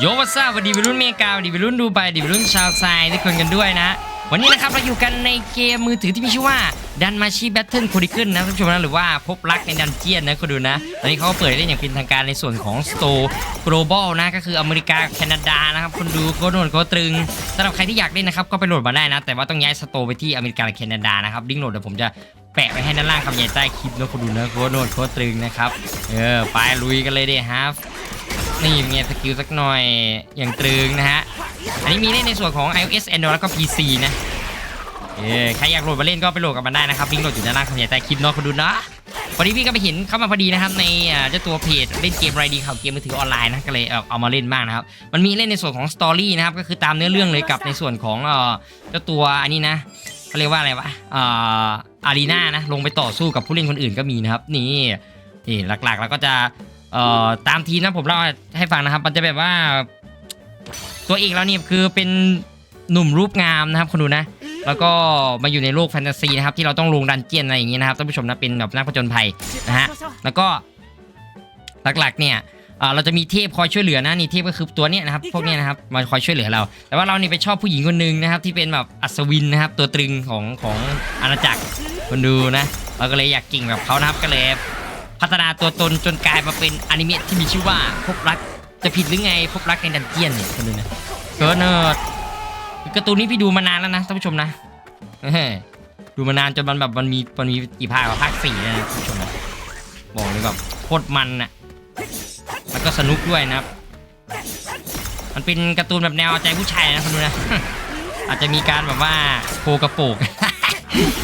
โยวัสดีสวัสดีวัยรุ่นเมกาสวัสดีวัยรุ่นดูไบสวัสดีวัยรุ่นชาวไซทุกคนกันด้วยนะ วันนี้นะครับเราอยู่กันในเกมมือถือที่มีชื่อว่าดันมาชีแบทเทิลโคดิเคิลนะท่านผู้ชมนะหรือว่าพบรักในดันเจียนนะคุณดูนะ ตอนนี้เขาก็เปิดเล่นอย่างเป็นทางการในส่วนของ Store Global นะก็คืออเมริกาแคนาดานะครับคุณดูโคโหนโคตรึงสำหรับใครที่อยากเล่นนะครับก็ไปโหลดมาได้นะ แต่ว่าต้องย้ายสโตร์ไปที่อเมริกาและแคนาดานะครับลิงก์โหลดเดี๋ยวผมจะแปะไว้ให้ด้านล่างคำใหญ่ใต้คลิปนะคุณดูนะโคโนนโคตรึงนะครับเออไปลุยกันเลยเด้ครับ นี่เป็นไงสกิลสักหน่อยอย่างตรึงนะฮะ อันนี้มีเล่นในส่วนของ iOS Android แล้วก็ PC นะเออใครอยากโหลดมาเล่นก็ไปโหลดกันมาได้นะครับลิงก์โหลดอยู่ด้านล่างคำใหญ่ใต้คลิปเนาะคุณดูนะพอดีพี่ก็ไปเห็นเข้ามาพอดีนะครับในเจ้าตัวเพจเล่นเกมไรดีข่าวเกมมือถือออนไลน์นะก็เลยเอามาเล่นบ้างนะครับมันมีเล่นในส่วนของสตอรี่นะครับก็คือตามเนื้อเรื่องเลยกับในส่วนของเจ้าตัวอันนี้นะเขาเรียกว่าอะไรวะเอ่ออารีนานะลงไปต่อสู้กับผู้เล่นคนอื่นก็มีนะครับนี่นี่หลักๆ แล้วก็จะ เอ่อตามทีมนะผมเล่าให้ฟังนะครับ มันจะแบบว่า ตัวเอกเราเนี่ยคือเป็นหนุ่มรูปงามนะครับคนดูนะ แล้วก็มาอยู่ในโลกแฟนตาซีนะครับที่เราต้องลงดันเจียนอะไรอย่างเงี้ยนะครับท่านผู้ชมนะเป็นแบบนักผจญภัยนะฮะแล้วก็หลักๆเนี่ยเอ่อเราจะมีเทพคอยช่วยเหลือนะนี่เทพก็คือตัวเนี้ยนะครับพวกเนี้ยนะครับมาคอยช่วยเหลือเรา แต่ว่าเรานี่ไปชอบผู้หญิงคนหนึ่งนะครับ ที่เป็นแบบอัศวินนะครับ ตัวตรึงของของอาณาจักรคนดูนะ เราก็เลยอยากเก่งแบบเขานะครับก็เลย พัฒนาตัวตนจนกลายมาเป็นอนิเมะที่มีชื่อว่าพบรักจะผิดหรือไงพบรักในดันเจียนเนี่ยคนดูนะเกิร์เนิร์ดการ์ตูนนี้พี่ดูมานานแล้วนะท่านผู้ชมนะเฮ้ดูมานานจนมันแบบมันมีมันมีกี่ภาคภาคสี่นะท่านผู้ชมนะบอกเลยแบบโคตรมันนะแล้วก็สนุกด้วยนะครับ มันเป็นการ์ตูนแบบแนวใจผู้ชายนะคนดูนะ อาจจะมีการแบบว่าโคกระโปก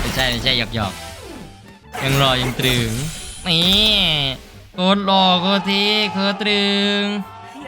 ไม่ใช่ไม่ใช่หยอกหยอกยังรอยังตรึง นี่โคตรหล่อโคตรเท่โคตรตรึง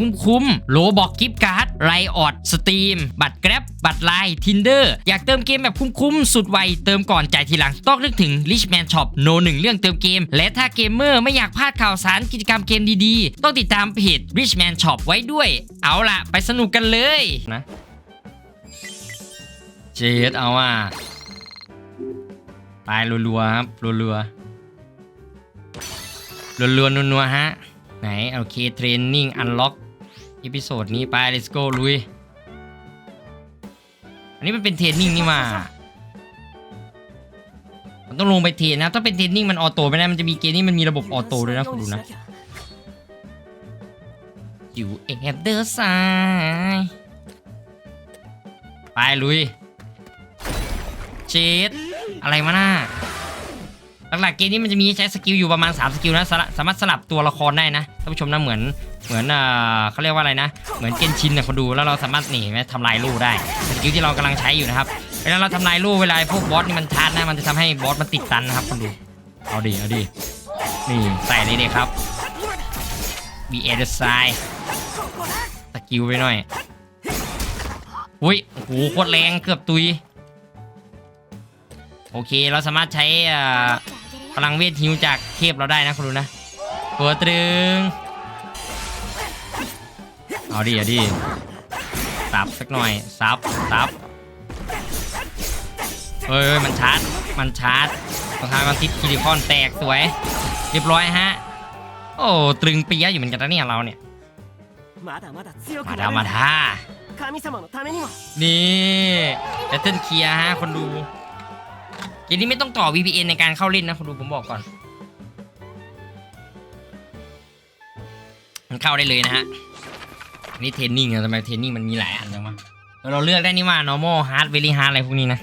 คุ้มๆโลบอกกิฟต์การ์ดไรออดสตรีม บัตรแกร็บบัตรไลน์ทินเดอร์อยากเติมเกมแบบคุ้มๆสุดไวเติมก่อนจ่ายทีหลัง ต้องนึกถึง Richman Shop โนหนึ่งเรื่องเติมเกม และถ้าเกมเมอร์ไม่อยากพลาดข่าวสารกิจกรรมเกมดีๆ ต้องติดตามเพจ Richman Shop ไว้ด้วย เอาล่ะ ไปสนุกกันเลยนะเจดเอาอะไปรัวๆครับรัวๆรัวๆนัวๆฮะ ไหน โอเค เทรนนิ่ง อันล็อก อีพิโซดนี้ไป let's go ลุย อันนี้มันเป็นเทรนนิ่งนี่มามันต้องลงไปเทรนนะ ถ้าเป็นเทรนนิ่งมันออโต้ไม่ได้ มันจะมีเกมนี้มันมีระบบออโต้ด้วยนะคุณดูนะอยู่แอบเดอร์สายไปลุยเจ็ดอะไรมาหน้า หลักๆเกมนี้มันจะมีใช้สกิลอยู่ประมาณ 3 สกิลนะสสามารถสลับตัวละครได้นะท่านผู้ชมนะเหมือนเหมือนอ่าเขาเรียกว่าอะไรนะ เหมือนเกนชินนะคนดูแล้วเราสามารถหนีไหมทำลายลูกได้สกิลที่เรากำลังใช้อยู่นะครับเวลาเราทำลายลูกเวลาพวกบอสนี่มันชาร์จนะมันจะทำให้บอสมันติดตันนะครับคนดูเอาดิเอาดินี่ใส่เลยเด็ครับบีเอเดไซสกิลไปหน่อยอุ้ยโอ้โหโคตรแรงเกือบตุยโอเคเราสามารถใช้อ่า พลังเวทฮิวจากเทพเราได้นะคุณดูนะหัวตรึง เอาดิเอาดิซับสักหน่อยซับซับเฮ้ยมันชาร์จ มันชาร์จรองเท้ามันติดคีริคอนแตกสวย เรียบร้อยฮะ โอ้ตรึงปียะอยู่เหมือนกันนะเนี่ยเราเนี่ย มาดามาดามาดานี่เบตเทิลเคลียฮะคนดู เกมนี้ไม่ต้องต่อ VPN ในการเข้าเล่นนะคนดูผมบอกก่อน มันเข้าได้เลยนะฮะนี่เทรนนิ่งอะทำไมเทรนนิ่งมันมีหลายอันจังวะเราเลือกได้นี่ว่า normal hard very hard อะไรพวกนี้นะ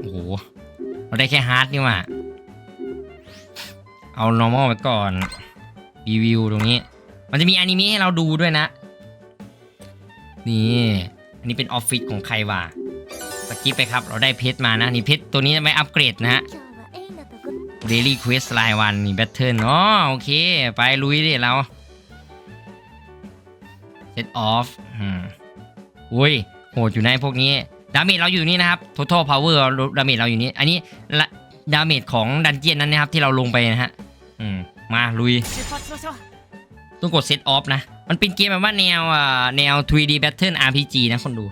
โอ้โหเราได้แค่ hard นี่ว่าเอา normal ไปก่อนรีวิวตรงนี้ มันจะมีอนิเมะให้เราดูด้วยนะ นี่ อันนี้เป็นออฟฟิศของใครวะ กิ๊ไปครับ เราได้เพชรมานะ นี่เพชรตัวนี้จะไม่อัปเกรดนะฮะ Daily Quest รายวันนี่แบทเทิลอ๋อโอเค ไปลุยดิเรา Set off อุ้ยโหดอยู่ในพวกนี้ ดาเมจเราอยู่นี่นะครับ Total Power ดาเมจเราอยู่นี่ อันนี้ดาเมจของดันเจียนนั้นนะครับ ที่เราลงไปนะฮะมาลุย ต้องกด Set off นะ มันเป็นเกมแบบว่าแนวแนว 3D Battle RPG นะคนดู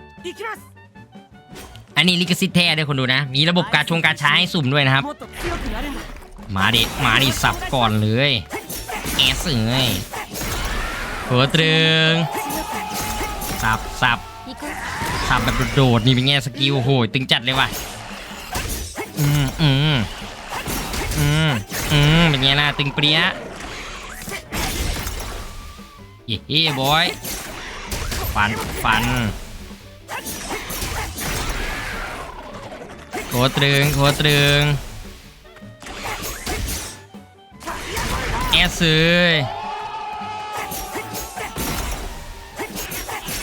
อันนี้ลิขสิทธิ์แท้ด้วยคนดูนะ มีระบบการชงการใช้ให้สุ่มด้วยนะครับ มาดิ มาดิสับก่อนเลยแอสเลยหัวตึงสับสับสับแบบโดดๆนี่เป็นไงสกิลโอ้โหตึงจัดเลยว่ะ อืมอืมอืมอืมเป็นไงล่ะตึงเปรี้ยเฮ้ยบอย ฟัน ฟัน โคตรึงโคตรึงแอสเลย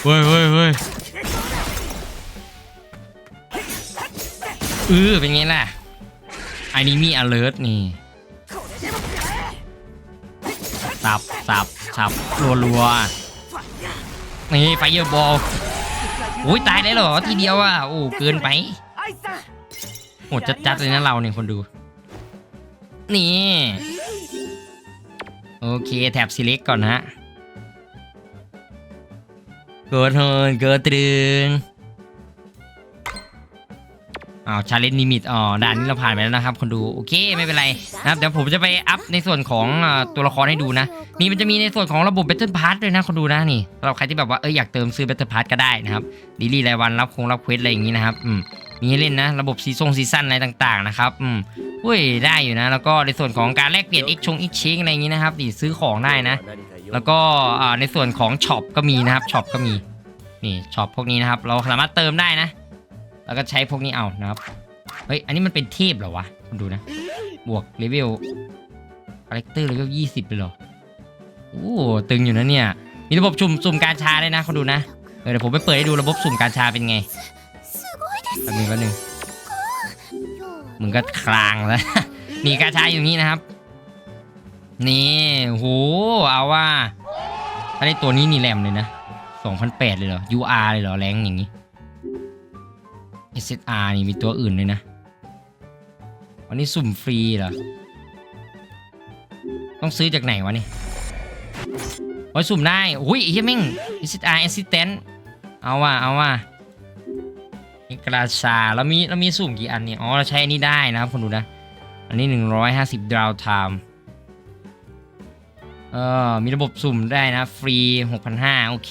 เว้ยเว้ยเว้ยเออเป็นไงล่ะไอันี้มี alert นี่สับสับสับรัวรัวนี่ไฟเยอร์บอลอุ้ยตายได้หรอทีเดียวอะโอ้เกินไป โหดจัดๆเลยนะเราเนี่ยคนดู นี่ โอเคแท็บ select ก่อนนะฮะเกิดเฮินเกิดตรึงอ้าวชาเลนจ์ลิมิตอ๋อด่านนี้เราผ่านไปแล้วนะครับ คนดูโอเคไม่เป็นไรนะครับเดี๋ยวผมจะไปอัพในส่วนของตัวละครให้ดูนะมีมันจะมีในส่วนของระบบ Battle Pass ด้วยนะคนดูนะนี่สำหรับใครที่แบบว่าเอออยากเติมซื้อ Battle Pass ก็ได้นะครับดีลี่รายวันรับคงรับเควสอะไรอย่างนี้นะครับอืม มีเล่นนะ ระบบซีซงซีซั่นอะไรต่างๆนะครับอืมอุ้ยได้อยู่นะ แล้วก็ในส่วนของการแลกเปลี่ยนอีกชงอีกเชงอะไรอย่างนี้นะครับดิซื้อของได้นะ แล้วก็ในส่วนของช็อปก็มีนะครับช็อปก็มีนี่ช็อปพวกนี้นะครับ เราสามารถเติมได้นะ แล้วก็ใช้พวกนี้เอานะครับเฮ้ยอันนี้มันเป็นเทพเหรอวะคุณดูนะบวกเลเวลคาแรคเตอร์เลเวลยี่สิบเลยเหรอโอ้ตึงอยู่นะเนี่ยมีระบบสุ่มสุ่มการชาเลยนะคุณดูนะเดี๋ยวผมไปเปิดให้ดูระบบสุ่มการชาเป็นไง แป๊บนึงแป๊บนึง今日มึงก็คลางแล้ว มีการชาอยู่นี่นะครับ นี่โหเอาว่าถ้าได้ตัวนี้นี่แรมเลยนะ2008เลยเหรอ UR เลยเหรอ แรงอย่างนี้ SSR นี่มีตัวอื่นเลยนะ วันนี้สุ่มฟรีเหรอ ต้องซื้อจากไหนวะนี่โอ้ยสุ่มได้โอ้ยไอ้เหี้ยแม่ง SSR Assistant เอาว่ะเอาว่ะ กราชาแล้วมีแล้วมีสุ่มกี่อันเนี่ยอ๋อเราใช้อันนี้ได้นะครับคนดูนะ อันนี้ 150ดาวไทม์เออมีระบบสุ่มได้นะ ฟรี 6,500 โอเค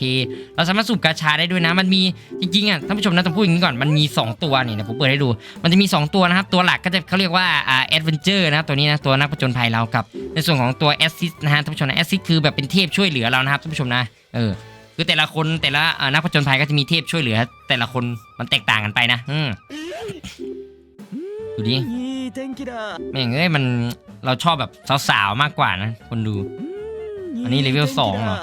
เราสามารถสุ่มกาชาได้ด้วยนะ มันมีจริงๆอะท่านผู้ชมนะต้องพูดอย่างนี้ก่อน มันมี 2 ตัวนี่นะผมเปิดให้ดู มันจะมี 2 ตัวนะครับ ตัวหลักก็จะเขาเรียกว่าอ่าแอดเวนเจอร์นะตัวนี้นะตัวนักผจญภัยเรากับ ในส่วนของตัวแอสซิสนะฮะท่านผู้ชมนะแอสซิสคือแบบเป็นเทพช่วยเหลือเรานะครับท่านผู้ชมนะเออ คือแต่ละคนแต่ละนักผจญภัยก็จะมีเทพช่วยเหลือ แต่ละคนมันแตกต่างกันไปนะอดูดิแม่งเอ้ยมันเราชอบแบบสาวๆมากกว่านะ คนดู อันนี้เลเวลสองเหรอ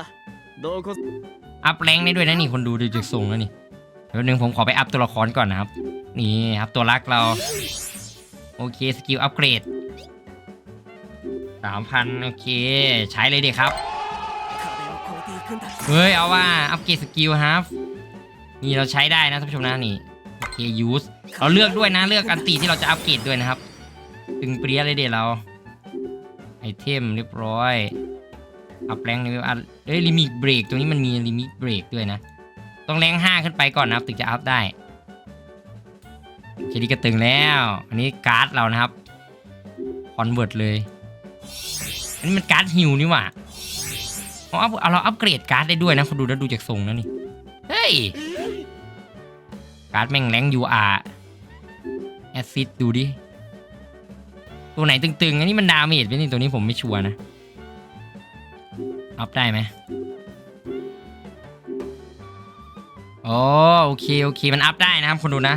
อัพแรงได้ด้วยนะนี่คนดูดูจาสูงแล้วนี่เดี๋ยวนึงผมขอไปอัพตัวละครก่อนนะครับ นี่ครับตัวรักเรา โอเคสกิลอัพเกรดสามพันโอเค ใช้เลยดีครับ เฮ้ย เอาว่าอัพเกรดสกิลครับนี่เราใช้ได้นะท่านผู้ชมนะนี่โอเคยูสเราเลือกด้วยนะเลือกอันตีที่เราจะอัพเกรดด้วยนะครับตึงเปรี้ยเลยเด็เราไอเทมเรียบร้อยอัพแรงเลเวลอัพเอ้ยลิมิตเบรกตรงนี้มันมีลิมิตเบรกด้วยนะ ต้องแรงห้าขึ้นไปก่อนนะครับถึงจะอัพได้เคดีกระตึงแล้ว อันนี้การ์ดเรานะครับคอนเวิร์ตเลย อันนี้มันการ์ดฮิวนี่หว่า อาอัพเอาเราอัพเกรดการ์ดได้ด้วยนะคุณดูแล้วดูจากทรงแล้วนี่ เฮ้ย การ์ดแม่งแรง UR แอซิดดูดิ ตัวไหนตึงๆ อันนี้มันดาเมจเป็นนี่ตัวนี้ผมไม่ชัวร์นะ อัพได้ไหมอ๋อโอเค โอเค มันอัพได้นะครับคนดูนะ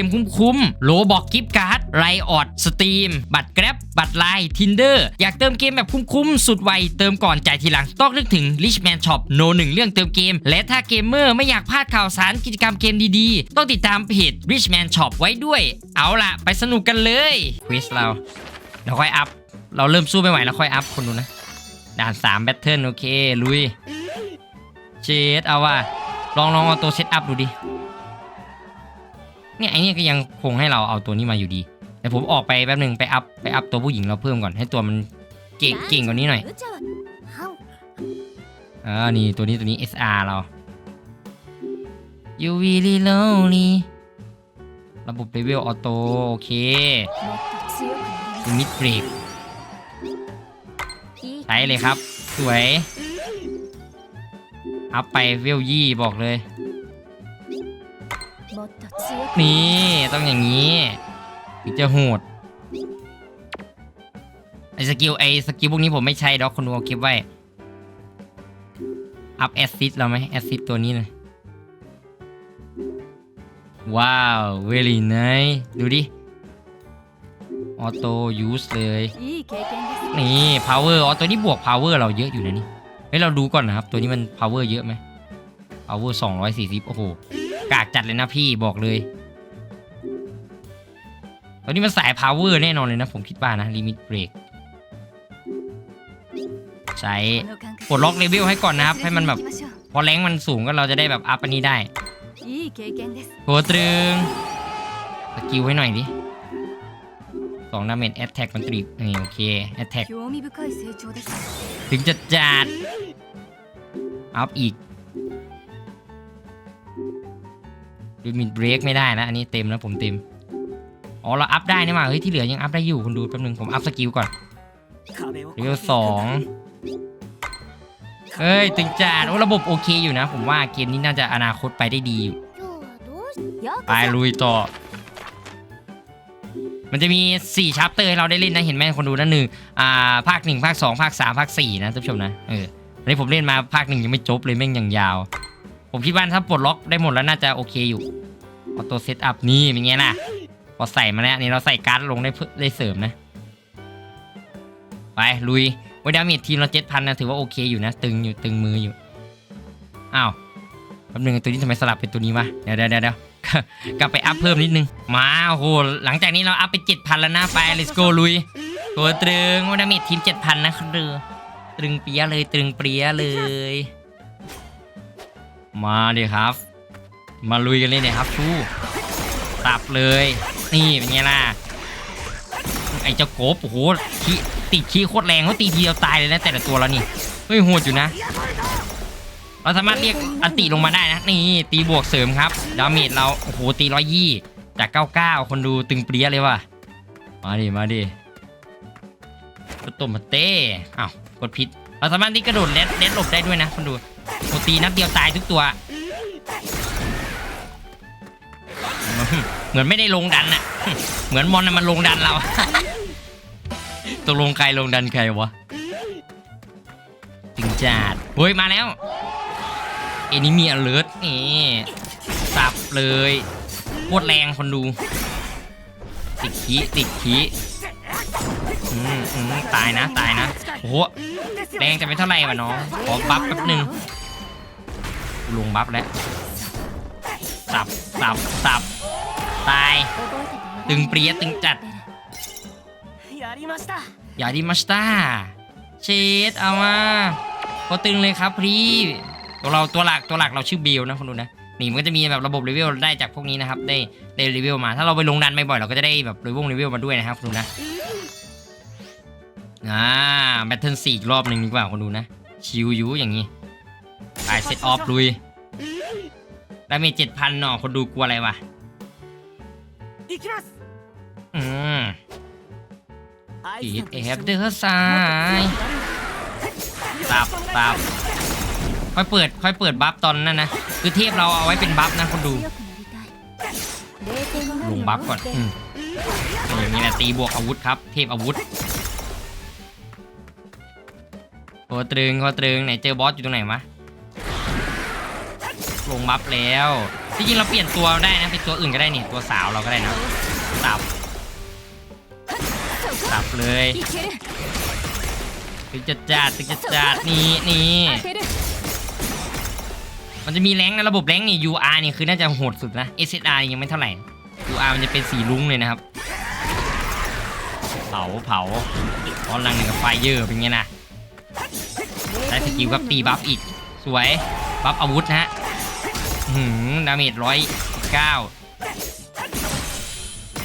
มมคุ้มๆโลบอกกิฟต์การ์ดไรออดสตรีม บัตรแกร็บบัตรไลน์ทินเดอร์อยากเติมเกมแบบคุ้มๆสุดไวเติมก่อนจ่ายทีหลังต้องนึกถึง Richman Shop โนหนึ่งเรื่องเติมเกม และถ้าเกมเมอร์ไม่อยากพลาดข่าวสารกิจกรรมเกมดีๆ ต้องติดตามเพจ Richman Shop ไว้ด้วย เอาล่ะ ไปสนุกกันเลยควิสเราเราค่อยอัพ เราเริ่มสู้ไม่ไหวแล้วค่อยอัพคนดูนะ ด่าน3แบทเทิลโอเค ลุยเชดเอาว่ะลองลองเอาตัวเซตอัพดูดิ เนี่ยไอเนี่ยก็ยังคงให้เราเอาตัวนี้มาอยู่ดีแต่ผมออกไปแป๊บหนึ่งไปอัพไปอัพตัวผู้หญิงเราเพิ่มก่อนให้ตัวมันเก่งเก่งกว่านี้หน่อยอ่านี่ตัวนี้ตัวนี้ SR เรา You really lonely ระบบเลเวลออโต้โอเคมิดเบรกใช้เลยครับ สวย อัพไปเวลยี่บอกเลย นี่ต้องอย่างนี้ถึงจะโหดไอสกิลไอสกิลพวกนี้ผมไม่ใช้ดอกคนดูเอาคลิปไว้ อัพแอสซิดเราไหมแอสซิดตัวนี้เลยว้าวเวลี่ไนดูดิ ออโต้ยูสเลย นี่พาวเวอร์ออโต้นี้บวกพาวเวอร์เราเยอะอยู่นะนี่เฮ้ยเราดูก่อนนะครับ ตัวนี้มันพาวเวอร์เยอะไหมพาวเวอร์สองร้อยสี่สิบโอ้โห กากจัดเลยนะพี่บอกเลย ตอนนี้มันสายพาวเวอร์แน่นอนเลยนะผมคิดว่านะลิมิตเบรกใช้ปลดล็อกเลเวลให้ก่อนนะครับ ให้มันแบบ พอแรงมันสูงก็เราจะได้แบบอัพอันนี้ได้โหตรึงสกิลให้หน่อยดิสองดาเมจแอตแทกมันตรีนี่โอเคแอตแทกถึงจะจัดอัพอีก ดูมิดเบรกไม่ได้นะ อันนี้เต็มแล้วผมเต็ม อ๋อเราอัพได้นี่มาเฮ้ยที่เหลือยังอัพได้อยู่คุณดูแป๊บนึงผมอัพสกิลก่อนเลเวสองเฮ้ยตึงจัดระบบโอเคอยู่นะ ผมว่าเกมนี้น่าจะอนาคตไปได้ดีไปลุยต่อ มันจะมี 4ชัปเตอร์ให้เราได้เล่นนะเห็นไหมคนดูนั่นหนึ่งอ่าภาค 1 ภาค 2 ภาค 3 ภาค 4 นะท่านผู้ชมนะเอออันนี้ผมเล่นมาภาค 1 ยังไม่จบเลยแม่งยังยาว ผมคิดว่าถ้าปลดล็อกได้หมดแล้วน่าจะโอเคอยู่ออโต้เซตอัพนี่เป็นไงล่ะ พอใส่มาแล้วนี่เราใส่การ์ดลงได้เพิ่มได้เสริมนะ ไปลุยไว้ดาเมจทีมเราเจ็ดพันนะถือว่าโอเคอยู่นะ ตึงอยู่ตึงมืออยู่ อ้าวแป๊บนึงตัวนี้ทำไมสลับเป็นตัวนี้วะ เดี๋ยวเดี๋ยวเดี๋ยวกลับไปอัพเพิ่มนิดนึง มาโอ้โหหลังจากนี้เราอัพไป7,000แล้วนะไป let's go ลุย ตัวตรึงวันดามิทีม7,000นนะครับเรือตรึงเปียเลยตรึงเปียเลย มาดิครับ มาลุยกันเลยเนี่ยครับชูตับเลย นี่เป็นไงล่ะ ไอ้เจ้าโกบโอ้โหขี้ติดขี้โคตรแรงเขาตีทีเดียวตายเลยนะแต่ละตัวแล้วนี่เฮ้ยโหดอยู่นะ เราสามารถเรียกอันติลงมาได้นะ นี่ตีบวกเสริมครับ ดาเมจเราโอ้โหตีร้อยยี่จาก99คนดูตึงเปรี้ยเลยว่ะ มาดิมาดิกดตุ่มมาเต้อ้าวกดผิดเราสามารถที่กระโดดเล็ดเล็ดหลบได้ด้วยนะคนดู โอตีนัดเดียวตายทุกตัว เหมือนไม่ได้ลงดันอะเหมือนมอนน่ะมันลงดันเราตกลงใครลงดันใครวะถึงจัดเฮ้ยมาแล้วเอนิมีอเลิร์นี่สับเลยโคตรแรงคนดู ติดขีติดขีตายนะตายนะโอ้โหแรงจะไม่เท่าไหร่วะน้องขอบัฟแป๊บหนึ่ง ลงบัฟแล้วสับสับสับตาย ตึงเปรียตึงจัดอย่าดีมาสตาเชดเอามาพอตึงเลยครับพี่ตัวเราตัวหลักตัวหลักเราชื่อบิลนะคนดูนะนี่มันก็จะมีแบบระบบรีวิวได้จากพวกนี้นะครับ ได้ได้รีวิวมา ถ้าเราไปลงดันบ่อยๆเราก็จะได้แบบรีวิวรีวิวมาด้วยนะครับคนดูนะอ่าแบทเทิลสี่รอบหนึ่งดีกว่าคนดูนะ ชิวยูอย่างนี้ ไปเซตออฟลุยด้เมจเจ็ดพันหน่อคนดูกลัวอะไรวะอืมอีทเอฟเดอร์ซ้ายตับตับค่อยเปิด ค่อยเปิดบัฟตอนนั้นนะ คือเทพเราเอาไว้เป็นบัฟนะคนดู ลงบัฟก่อนอย่างนี้แหละตีบวกอาวุธครับ เทพอาวุธโคตรึงโคตรึงไหนเจอบอสอยู่ตรงไหนมะ ลงบัฟแล้วจริงๆเราเปลี่ยนตัวได้นะเป็นตัวอื่นก็ได้นี่ตัวสาวเราก็ได้นะตับตับเลยตึกจัดจัดตึกจัดจัดนี่นี่มันจะมีแรงนะระบบแรงนี่ UR นี่คือน่าจะโหดสุดนะ SSR ยังไม่เท่าไหร่ UR มันจะเป็นสีลุ้งเลยนะครับ เผาเผาตอนลังหนึ่งกับไฟเยอะเป็นไงนะได้สกิลกับตีบัฟอีก สวย บัฟอาวุธนะฮะ หืมดาเมจร้อยเก้า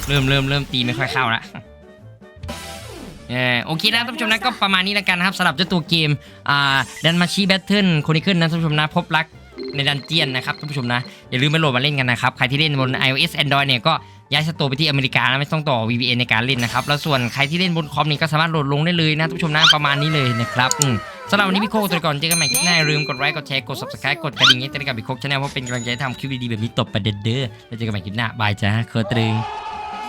เริ่มเริ่มเริ่มตีไม่ค่อยเข้าละเออโอเคนะท่านผู้ชมนะก็ประมาณนี้แล้วกันนะครับสำหรับเจ้าตัวเกมอ่าดันมาชีแบทเทิลโคนิเคิลนะท่านผู้ชมนะพบรักในดันเจียนนะครับท่านผู้ชมนะอย่าลืมไปโหลดมาเล่นกันนะครับ ใครที่เล่นบน iOS Android เนี่ยก็ ย้ายสโตร์ไปที่อเมริกานะไม่ต้องต่อ VPN ในการเล่นนะครับ แล้วส่วนใครที่เล่นบนคอมนี่ก็สามารถโหลดลงได้เลยนะทุกผู้ชมนะประมาณนี้เลยนะครับสำหรับวันนี้พี่โคกตัวก่อนเจอกันใหม่คลิปหน้าลืมกดไลค์กดแชร์กด subscribe กดกระดิ่งให้จะได้กับพี่โคกชแนลเพราะเป็นกำลังใจทำคลิปดีๆแบบนี้ตบประเด็นเด้อแล้วเจอกันใหม่คลิปหน้าบายจ้าเคอร์ตรึง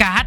การ์ด